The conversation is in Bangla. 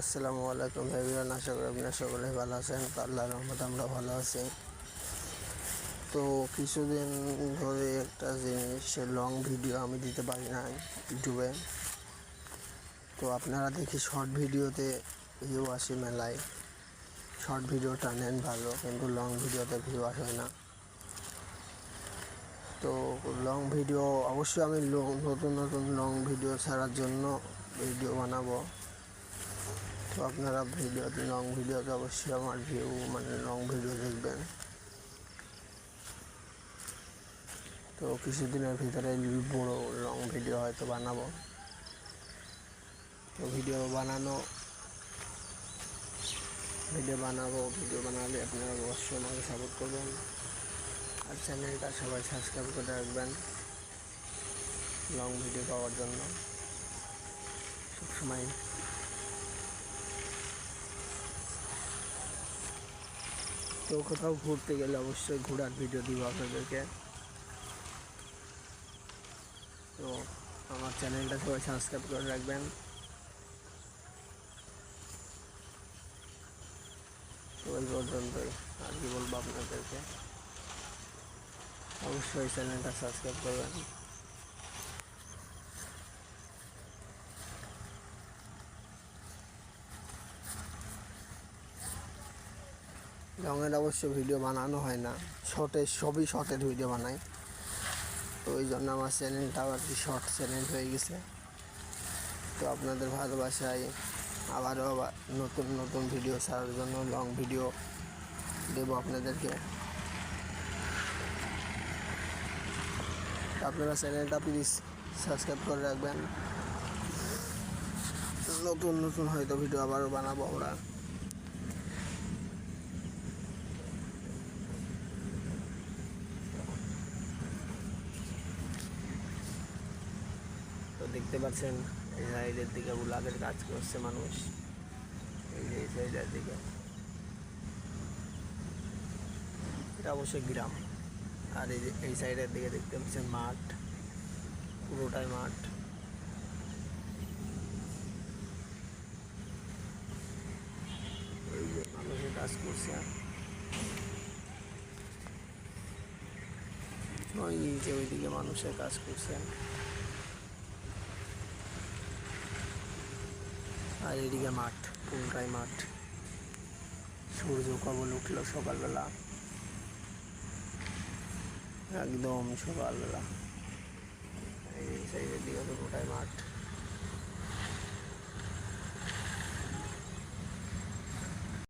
আসসালামু আলাইকুম ভাইবিরান আশা করি আপনারা সকলে ভালো আছেন। তো আল্লাহর রহমত আমরা ভালো আছি। তো কিছুদিন ধরে একটা জিনিস লং ভিডিও আমি দিতে পারি না ইউটিউবে। তো আপনারা দেখি শর্ট ভিডিওতে ভিউ আসে মেলায়। শর্ট ভিডিও টানেন ভালো, কিন্তু লং ভিডিওতে ভিউ আসে না। তো লং ভিডিও অবশ্যই আমি নতুন নতুন লং ভিডিও ছাড়ার জন্য ভিডিও বানাবো। তো আপনারা ভিডিওতে লং ভিডিওতে অবশ্যই আমার ভিউ মানে লং ভিডিও দেখবেন। তো কিছুদিনের ভিতরে বড় লং ভিডিও হয়তো বানাবো। তো ভিডিও বানানো ভিডিও বানাবো ভিডিও বানালে আপনারা অবশ্যই আমাকে সাপোর্ট করবেন। আর চ্যানেলটা সবাই সাবস্ক্রাইব করে রাখবেন লং ভিডিও পাওয়ার জন্য। সবসময় তো কোথাও ঘুরতে গেলে অবশ্যই ঘোরার ভিডিও দিব আপনাদেরকে। তো আমার চ্যানেলটা সবাই সাবস্ক্রাইব করে রাখবেন। এই পর্যন্তই, আর কি বলব আপনাদেরকে? অবশ্যই চ্যানেলটা সাবস্ক্রাইব করবেন। রঙের অবশ্য ভিডিও বানানো হয় না। শর্টের সবই শর্টের ভিডিও বানাই। তো ওই জন্য আমার চ্যানেলটা আবার কি শর্ট চ্যানেল হয়ে গেছে। তো আপনাদের ভালোবাসায় আবারও আবার নতুন নতুন ভিডিও ছাড়ার জন্য লং ভিডিও দেবো আপনাদেরকে। আপনারা চ্যানেলটা প্লিজ সাবস্ক্রাইব করে রাখবেন। নতুন নতুন হয়তো ভিডিও আবারও বানাবো আমরা। দেখতে পাচ্ছেন, এই সাইডের দিকে বুলাগের কাজ করছে মানুষ। এই যে এই সাইডের দিকে। এটা অবশ্যই গ্রাম। আর এই যে এই সাইডের দিকে দেখতে পাচ্ছেন মাঠ। পুরোটাই মাঠ। এই যে মানুষের কাজ করছে। ওই যে ওইদিকে মানুষের কাজ করছে। আর এদিকে মাঠ পুরোটাই মাঠ। সূর্য কবল উঠল সকালবেলা। একদম সকালবেলা। এই সাইডের দিকে তো পুরোটাই মাঠ।